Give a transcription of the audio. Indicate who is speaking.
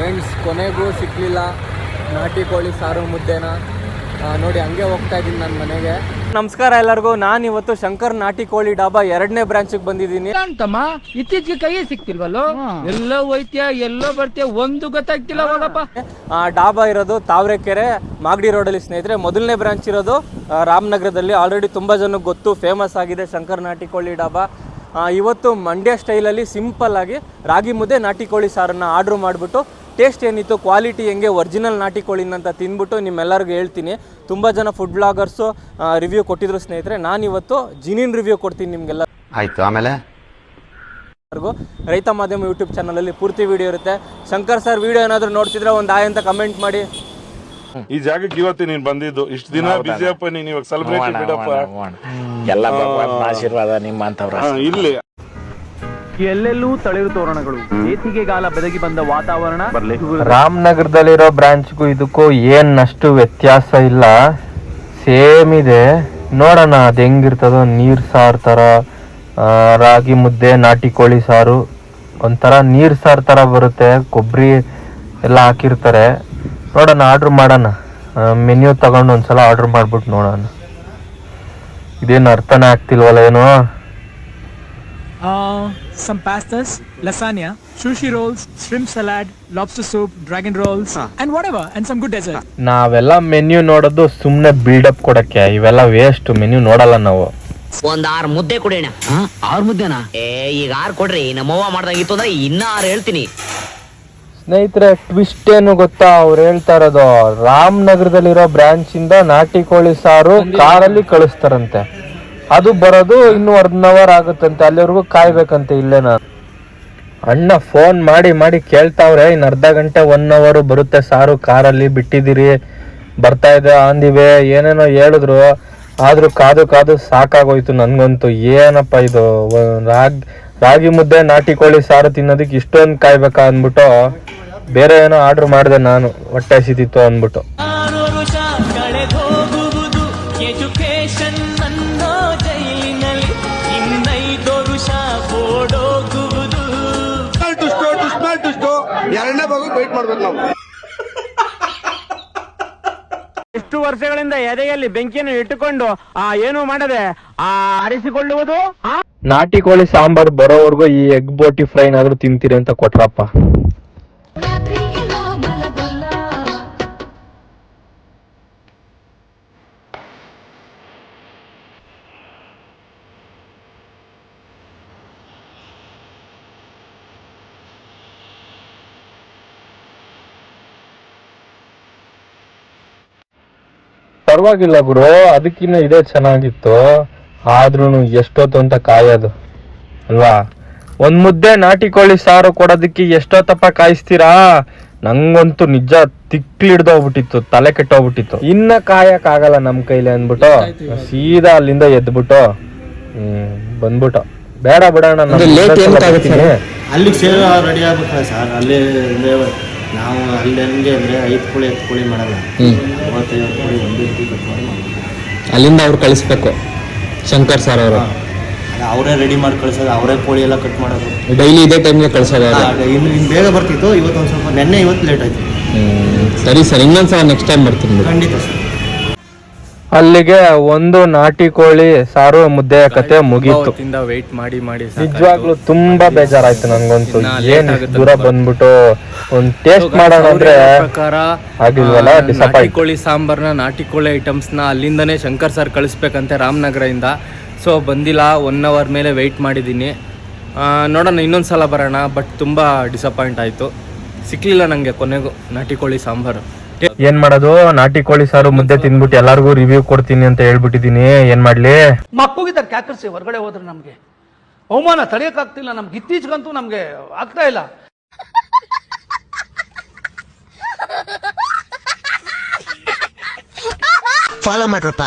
Speaker 1: Friends ಕೊನೆಗೂ ಸಿಕ್ಕಲಿಲ್ಲ ನಾಟಿ ಕೋಳಿ ಸಾರು ಮುದ್ದೆನ. ನೋಡಿ ಹಂಗೆ ಹೋಗ್ತಾ ಇದ್ದೀನಿ ನನ್ನ ಮನೆಗೆ. ನಮಸ್ಕಾರ ಎಲ್ಲರಿಗೂ. ನಾನು ಇವತ್ತು ಶಂಕರ್ ನಾಟಿ ಕೋಳಿ ಡಾಬಾ ಎರಡನೇ ಬ್ರಾಂಚಿಗೆ ಬಂದಿದ್ದೀನಿ.
Speaker 2: ಅಂತಮ್ಮ ಇತ್ತೀಚೆಗೆ ಕೈಯೇ ಸಿಕ್ತಿಲ್ವಲ್ಲೋ? ಎಲ್ಲೋ ಹೋಯ್ತ್ಯಾ ಎಲ್ಲೋ ಬರ್ತೀಯ ಒಂದು ಗೊತ್ತಾಗ್ತಿಲ್ಲ ಹೋಗಪ್ಪ.
Speaker 1: ಆ, ಡಾಬಾ ಇರೋದು ತಾವರೆಕೆರೆ ಮಾಗಡಿ ರೋಡಲ್ಲಿ ಸ್ನೇಹಿತರೆ. ಮೊದಲನೇ ಬ್ರಾಂಚ್ ಇರೋದು ರಾಮನಗರದಲ್ಲಿ. ಆಲ್ರೆಡಿ ತುಂಬ ಜನಕ್ಕೆ ಗೊತ್ತು ಫೇಮಸ್ ಆಗಿದೆ ಶಂಕರ್ ನಾಟಿ ಕೋಳಿ ಡಾಬಾ. ಇವತ್ತು ಮಂಡ್ಯ ಸ್ಟೈಲಲ್ಲಿ ಸಿಂಪಲ್ ಆಗಿ ರಾಗಿ ಮುದ್ದೆ ನಾಟಿ ಕೋಳಿ ಸಾರನ್ನು ಆರ್ಡ್ರ್ ಮಾಡಿಬಿಟ್ಟು ಟೇಸ್ಟ್ ಏನಿತ್ತು ಕ್ವಾಲಿಟಿ ಹೆಂಗೆ ಒರಿಜಿನಲ್ ನಾಟಿ ಕೋಳಿನ ಅಂತ ತಿಂದ್ಬಿಟ್ಟು ನಿಮ್ಮೆಲ್ಲರಿಗೂ ಹೇಳ್ತೀನಿ. ತುಂಬ ಜನ ಫುಡ್ ಬ್ಲಾಗರ್ಸು ರಿವ್ಯೂ ಕೊಟ್ಟಿದ್ರು ಸ್ನೇಹಿತರೆ ನಾನಿವತ್ತು ಜಿನಿನ್ ರಿವ್ಯೂ ಕೊಡ್ತೀನಿ ನಿಮಗೆಲ್ಲ.
Speaker 3: ಆಯಿತು ಆಮೇಲೆ?
Speaker 1: ಎಲ್ಲರಿಗೂ ರೈತ ಮಾಧ್ಯಮ ಯೂಟ್ಯೂಬ್ ಚಾನಲಲ್ಲಿ ಪೂರ್ತಿ ವಿಡಿಯೋ ಇರುತ್ತೆ. ಶಂಕರ್ ಸರ್ ವಿಡಿಯೋ ಏನಾದರೂ ನೋಡ್ತಿದ್ರೆ ಒಂದು ಆಯ್ ಅಂತ ಕಮೆಂಟ್ ಮಾಡಿ.
Speaker 4: ಈ ಜಾಗಕ್ಕೆ ಇವತ್ತು ನೀನ್ ಬಂದಿದ್ದು. ಇಷ್ಟು ದಿನ ಬಿಸಿಯಪ್ಪ ನೀನು ಇವಾಗ ಸೆಲೆಬ್ರೇಟ್ ಬಿಡಪ್ಪ.
Speaker 5: ಎಲ್ಲ ಆಶೀರ್ವಾದ ನಿಮ್ಮಂತವ್ರ
Speaker 4: ಅಂತವ್ರ ಇಲ್ಲಿ
Speaker 6: ಎಲ್ಲೆಲ್ಲೂ ತಳಿರು ತೋರಣಗಳು. ಬೇಸಿಗೆಗಾಲ ಬೆದಗಿ ಬಂದ ವಾತಾವರಣ
Speaker 7: ರಾಮನಗರದಲ್ಲಿರೋ ಬ್ರಾಂಚ್ಗೂ ಇದಕ್ಕೂ ಏನ್ ಅಷ್ಟು ವ್ಯತ್ಯಾಸ ಇಲ್ಲ. ಸೇಮ್ ಇದೆ. ನೋಡೋಣ ಅದು ಹೆಂಗಿರ್ತದೋ ನೀರ್ ಸಾರ್ ತರ ರಾಗಿ ಮುದ್ದೆ ನಾಟಿ ಕೋಳಿ ಸಾರು ಒಂಥರ ನೀರ್ ಸಾರ್ ತರ ಬರುತ್ತೆ. ಕೊಬ್ಬರಿ ಎಲ್ಲ ಹಾಕಿರ್ತಾರೆ. ನೋಡೋಣ ಆರ್ಡ್ರ್ ಮಾಡೋಣ. ಮೆನ್ಯೂ ತಗೊಂಡು ಒಂದ್ಸಲ ಆರ್ಡ್ರ್ ಮಾಡ್ಬಿಟ್ಟು ನೋಡೋಣ. ಇದೇನು ಅರ್ಥನೇ ಆಗ್ತಿಲ್ವಲ್ಲ ಏನೋ?
Speaker 8: Some pastas, lasagna, sushi rolls, shrimp salad, lobster soup, dragon rolls, and whatever, and some good dessert.
Speaker 7: ನಾವೆಲ್ಲ ಮೆನ್ಯೂ ನೋಡೋದು ಸುಮ್ಮನೆ ಬಿಲ್ಡಪ್ ಕೊಡಕ್ಕೆ ಇವೆಲ್ಲ ವೇಸ್ಟ್ ಮೆನ್ಯೂ ನೋಡಲ್ಲ ನಾವು.
Speaker 9: ಒಂದ್ ಆರ್ ಮುದ್ದೆ ಕೊಡೋಣ. ಆರ್ ಮುದ್ದೆನಾ? ಏ ಈಗ ಆರ್ ಕೊಡ್ರಿ ನಮ್ಮವ್ವ ಮಾಡ್ದಂಗಿತ್ತು ಅಂದ್ರೆ ಇನ್ನ ಆರ್ ಹೇಳ್ತೀನಿ.
Speaker 7: ಸ್ನೇಹಿತರೆ ಟ್ವಿಸ್ಟ್ ಏನು ಗೊತ್ತಾ? ಅವ್ರು ಹೇಳ್ತಾ ಇರೋದು ರಾಮನಗರದಲ್ಲಿರೋ ಬ್ರಾಂಚ್ ಇಂದ ನಾಟಿ ಕೋಳಿ ಸಾರು ಕಾರಲ್ಲಿ ಕಳಿಸ್ತಾರಂತೆ. ಅದು ಬರೋದು ಇನ್ನು ಅರ್ಧ ಅವರ್ ಆಗುತ್ತಂತೆ, ಅಲ್ಲಿವರೆಗೂ ಕಾಯ್ಬೇಕಂತೆ, ಇಲ್ಲೇ ನಾನು. ಅಣ್ಣ ಫೋನ್ ಮಾಡಿ ಮಾಡಿ ಕೇಳ್ತಾವ್ರೆ, ಇನ್ನು ಅರ್ಧ ಗಂಟೆ ಒನ್ ಅವರ್ ಬರುತ್ತೆ ಸಾರು, ಕಾರಲ್ಲಿ ಬಿಟ್ಟಿದ್ದೀರಿ, ಬರ್ತಾ ಇದೆ ಅಂದಿವೆ ಏನೇನೋ ಹೇಳಿದ್ರು, ಆದ್ರೂ ಕಾದು ಕಾದು ಸಾಕಾಗೋಯ್ತು ನನಗಂತೂ. ಏನಪ್ಪ ಇದು ರಾಗಿ, ರಾಗ್ ಮುದ್ದೆ, ನಾಟಿ ಕೋಳಿ ಸಾರು ತಿನ್ನೋದಕ್ಕೆ ಇಷ್ಟೊಂದು ಕಾಯ್ಬೇಕಾ ಅಂದ್ಬಿಟ್ಟು, ಬೇರೆ ಏನೋ ಆರ್ಡರ್ ಮಾಡಿದೆ ನಾನು, ಹೊಟ್ಟೆ ಹಸಿತಿತ್ತು ಅಂದ್ಬಿಟ್ಟು.
Speaker 6: ಎಷ್ಟು ವರ್ಷಗಳಿಂದ ಎದೆಯಲ್ಲಿ ಬೆಂಕಿಯನ್ನು ಇಟ್ಟುಕೊಂಡು ಆ ಏನು ಮಾಡದೆ ಆ ಆರಿಸಿಕೊಳ್ಳುವುದು? ಆ?
Speaker 7: ನಾಟಿ ಕೋಳಿ ಸಾಂಬಾರ್ ಬರೋವರೆಗೂ ಈ ಎಗ್ ಬೋಟಿ ಫ್ರೈನಾದ್ರೂ ತಿಂತೀರಿ ಅಂತ ಕೊಟ್ರಪ್ಪ. ಪರವಾಗಿಲ್ಲ ಗುರು ಅದಕ್ಕಿನ್ನ ಇದೇ ಚೆನ್ನಾಗಿತ್ತು. ಆದ್ರೂ ಎಷ್ಟೊತ್ತು ಅಂತ ಕಾಯೋದು ಅಲ್ವಾ? ಒಂದ್ ಮುದ್ದೆ ನಾಟಿ ಕೋಳಿ ಸಾರು ಕೊಡೋದಕ್ಕೆ ಎಷ್ಟೊತ್ತಪ್ಪ ಕಾಯಿಸ್ತೀರಾ? ನಂಗಂತೂ ನಿಜ ತಿಕ್ಲಿಡ್ದೋಗ್ಬಿಟ್ಟಿತ್ತು ತಲೆ ಕೆಟ್ಟೋಗ್ಬಿಟ್ಟಿತ್ತು. ಇನ್ನ ಕಾಯಕ್ ಆಗಲ್ಲ ನಮ್ ಕೈಲಿ ಅಂದ್ಬಿಟ್ಟು ಸೀದಾ ಅಲ್ಲಿಂದ ಎದ್ಬಿಟ್ಟು ಹ್ಮ್ ಬಂದ್ಬಿಟ್ಟು. ಬೇಡ ಬಿಡೋಣ.
Speaker 10: ಅಲ್ಲಿಗೆ ಸೇರೋ ರೆಡಿ ಆಗ್ಬಿಟ್ಟ ಸರ್? ಅಲ್ಲಿ ನಾವು ಅಲ್ಲಿ ಹಂಗೆ ಅಂದ್ರೆ ಐದು ಕೋಳಿ ಹತ್ತು ಕೋಳಿ ಮಾಡಲ್ಲ. ಮೂವತ್ತೈದು ಕೋಳಿ ಒಂದು ರೀತಿ ಕಟ್ಕೊಂಡು. ಮಾಡ್ತೀವಿ
Speaker 7: ಅಲ್ಲಿಂದ ಅವ್ರು ಕಳಿಸ್ಬೇಕು ಶಂಕರ್ ಸರ್ ಅವರು.
Speaker 10: ಅದು ಅವರೇ ರೆಡಿ ಮಾಡಿ ಕಳ್ಸೋದು ಅವರೇ ಕೋಳಿ ಎಲ್ಲ ಕಟ್ ಮಾಡೋದು.
Speaker 7: ಡೈಲಿ ಇದೇ ಟೈಮ್ಗೆ ಕಳಿಸೋದು
Speaker 10: ಇನ್ನು ಇನ್ನು ಬೇಗ ಬರ್ತಿತ್ತು ಇವತ್ತು ಒಂದು ಸ್ವಲ್ಪ ನೆನ್ನೆ ಇವತ್ತು ಲೇಟ್ ಆಯ್ತು.
Speaker 7: ಸರಿ ಸರ್ ಇನ್ನೊಂದು ಸಲ ನೆಕ್ಸ್ಟ್ ಟೈಮ್ ಬರ್ತೀನಿ
Speaker 10: ಖಂಡಿತ ಸರ್
Speaker 7: ಅಲ್ಲಿಗೆ ಒಂದು ನಾಟಿ ಕೋಳಿ ಸಾರು ಮುದ್ದೆ ಕತೆ ಮುಗೀತು.
Speaker 1: ವೇಟ್ ಮಾಡಿ ಮಾಡಿ
Speaker 7: ನಿಜವಾಗ್ಲೂ ತುಂಬಾ ಬೇಜಾರಾಯ್ತು ನನ್ಗಂತೂ
Speaker 1: late
Speaker 7: ಏನ್ ದೂರ ಬಂದ್ಬಿಟ್ಟು ಒಂದ್ ಟೇಸ್ಟ್ ಮಾಡೋಣ ಅಂದ್ರೆ ಆಗಿಲ್ವಲ್ಲ
Speaker 1: ನಾಟಿ ಕೋಳಿ ಸಾಂಬಾರ್ನ ನಾಟಿ ಕೋಳಿ ಐಟಮ್ಸ್ನ ಅಲ್ಲಿಂದನೇ ಶಂಕರ್ ಸರ್ ಕಳಿಸ್ಬೇಕಂತೆ ರಾಮನಗರದಿಂದ. ಸೊ ಬಂದಿಲ್ಲ ಒನ್ ಅವರ್ ಮೇಲೆ ವೆಯ್ಟ್ ಮಾಡಿದ್ದೀನಿ. ನೋಡೋಣ ಇನ್ನೊಂದ್ಸಲ ಬರೋಣ ಬಟ್ ತುಂಬಾ ಡಿಸಪಾಯಿಂಟ್ ಆಯಿತು. ಸಿಕ್ಕಲಿಲ್ಲ ನನಗೆ ಕೊನೆಗೂ ನಾಟಿ ಕೋಳಿ ಸಾಂಬಾರು.
Speaker 7: ಏನ್ ಮಾಡೋದು? ನಾಟಿ ಕೋಳಿ ಸಾರು ಮುದ್ದೆ ತಿನ್ಬಿಟ್ಟು ಎಲ್ಲಾರ್ಗು ರಿವ್ಯೂ ಕೊಡ್ತೀನಿ ಅಂತ ಹೇಳ್ಬಿಟ್ಟಿದೀನಿ ಏನ್ ಮಾಡ್ಲಿ?
Speaker 2: ಮಕ್ಕೋಗಿದ್ದಾರೆ ಕ್ಯಾಕರ್ಸಿ ಹೊರಗಡೆ ಹೋದ್ರೆ ನಮ್ಗೆ. ಅವಮಾನ ತಡೆಯಕ್ಕಾಗ್ತಿಲ್ಲ ನಮ್ಗೆ. ಇತ್ತೀಚೆಗಂತೂ ನಮ್ಗೆ ಆಗ್ತಾ ಇಲ್ಲ.
Speaker 9: ಫಾಲೋ ಮಾಡ್ರಪ್ಪ